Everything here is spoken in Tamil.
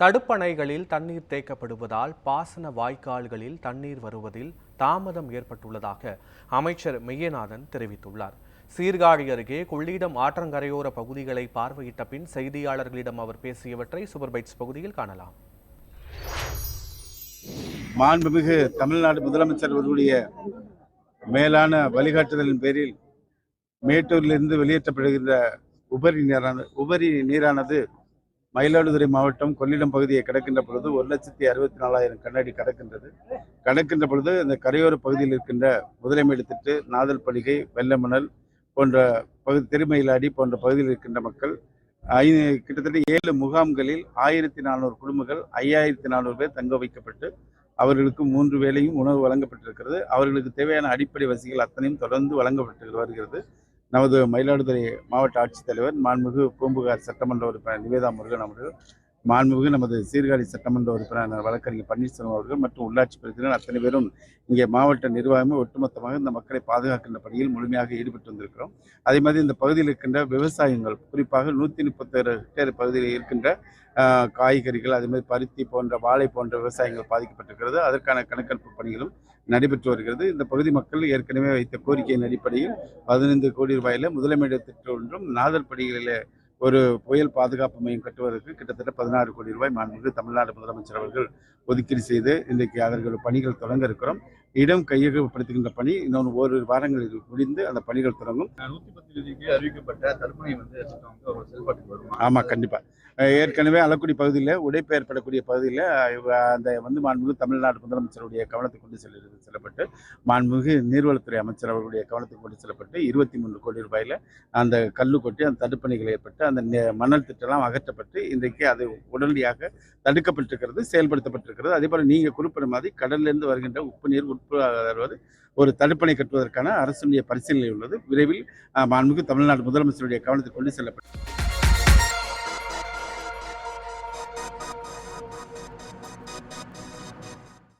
தடுப்பணைகளில் தண்ணீர் தேக்கப்படுவதால் பாசன வாய்க்கால்களில் தண்ணீர் வருவதில் தாமதம் ஏற்பட்டுள்ளதாக அமைச்சர் மெய்யநாதன் தெரிவித்துள்ளார். சீர்காழி அருகே கொள்ளிடம் ஆற்றங்கரையோர பகுதிகளை பார்வையிட்ட பின் செய்தியாளர்களிடம் அவர் பேசியவற்றை சூப்பர்பைட்ஸ் பகுதியில் காணலாம். மாண்புமிகு தமிழ்நாடு முதலமைச்சர் அவர்களுடைய மேலான வழிகாட்டுதலின் பேரில் மேட்டூரிலிருந்து வெளியேற்றப்படுகின்ற உபரி நீரான உபரி நீரானது மயிலாடுதுறை மாவட்டம் கொள்ளிடம் பகுதியை கடக்கின்ற பொழுது ஒரு லட்சத்தி அறுபத்தி நாலாயிரம் கண்ணாடி கடக்கின்றது. கடக்கின்ற பொழுது இந்த கரையோர பகுதியில் இருக்கின்ற முதலைமேடு திட்டு நாதல் பலிகை வெள்ளமணல் போன்ற பகுதி திருமயிலாடி போன்ற பகுதியில் இருக்கின்ற மக்கள் ஐ கிட்டத்தட்ட ஏழு முகாம்களில் ஆயிரத்தி நானூறு குடும்பங்கள் ஐயாயிரத்தி நானூறு பேர் தங்க வைக்கப்பட்டு அவர்களுக்கு மூன்று வேளையும் உணவு வழங்கப்பட்டிருக்கிறது. அவர்களுக்கு தேவையான அடிப்படை வசதிகள் அத்தனையும் தொடர்ந்து வழங்கப்பட்டு வருகிறது. நமது மயிலாடுதுறை மாவட்ட ஆட்சித்தலைவர் மாண்புமிகு பூம்புகார் சட்டமன்ற உறுப்பினர் நிவேதா முருகன் அவர்கள் மாண்புமிகு நமது சீர்காழி சட்டமன்ற உறுப்பினர் வழக்கறிஞர் பன்னீர்செல்வம் அவர்கள் மற்றும் உள்ளாட்சி பிரதிநிதிகள் அத்தனை பேரும் இங்கே மாவட்ட நிர்வாகமே ஒட்டுமொத்தமாக இந்த மக்களை பாதுகாக்கின்ற பணியில் முழுமையாக ஈடுபட்டு வந்திருக்கிறோம். அதே மாதிரி இந்த பகுதியில் இருக்கின்ற விவசாயங்கள் குறிப்பாக நூற்றி முப்பத்தேழு ஹெக்டேர் பகுதியில் இருக்கின்ற காய்கறிகள் அதே மாதிரி பருத்தி போன்ற வாழை போன்ற விவசாயங்கள் பாதிக்கப்பட்டிருக்கிறது. அதற்கான கணக்கெடுப்பு பணிகளும் நடைபெற்று வருகிறது. இந்த பகுதி மக்கள் ஏற்கனவே வைத்த கோரிக்கையின் அடிப்படையில் பதினைந்து கோடி ரூபாயில முதலமைச்சர் திட்டம் ஒன்றும் நாதல் படிகளில் ஒரு புயல் பாதுகாப்பு மையம் கட்டுவதற்கு கிட்டத்தட்ட பதினாறு கோடி ரூபாய் மாண்புமிகு தமிழ்நாடு முதலமைச்சர் அவர்கள் ஒதுக்கீடு செய்து இன்றைக்கு அவர்கள் பணிகள் தொடங்க இருக்கிறோம். இடம் கையகப்படுத்துகின்ற பணி இன்னொன்று ஓரிரு வாரங்களில் முடிந்து அந்த பணிகள் தொடங்கும். நூத்தி பத்து அறிவிக்கப்பட்ட தடுப்பணை வந்து திட்டம் வந்து ஏற்கனவே அல்லக்குடி பகுதியில் உடைப்பு ஏற்படக்கூடிய பகுதியில் அந்த வந்து மாண்புமிகு தமிழ்நாடு முதலமைச்சருடைய கவனத்துக்கு கொண்டு செல்ல செல்லப்பட்டு மாண்புமிகு நீர்வளத்துறை அமைச்சர் அவர்களுடைய கவனத்துக்கு கொண்டு செல்லப்பட்டு இருபத்தி மூன்று கோடி ரூபாயில் அந்த கல்லு கொட்டி அந்த தடுப்பணிகள் ஏற்பட்டு அந்த மணல் திட்டெல்லாம் அகற்றப்பட்டு இன்றைக்கு அது உடனடியாக தடுக்கப்பட்டிருக்கிறது செயல்படுத்தப்பட்டிருக்கிறது. அதே போல் நீங்கள் குறிப்பிட்ட மாதிரி கடல்லிருந்து வருகின்ற உப்பு நீர் உட்புறது ஒரு தடுப்பணை கட்டுவதற்கான அரசுடைய பரிசீலனை உள்ளது. விரைவில் மாண்புமிகு தமிழ்நாடு முதலமைச்சருடைய கவனத்துக்கு கொண்டு செல்லப்பட்டது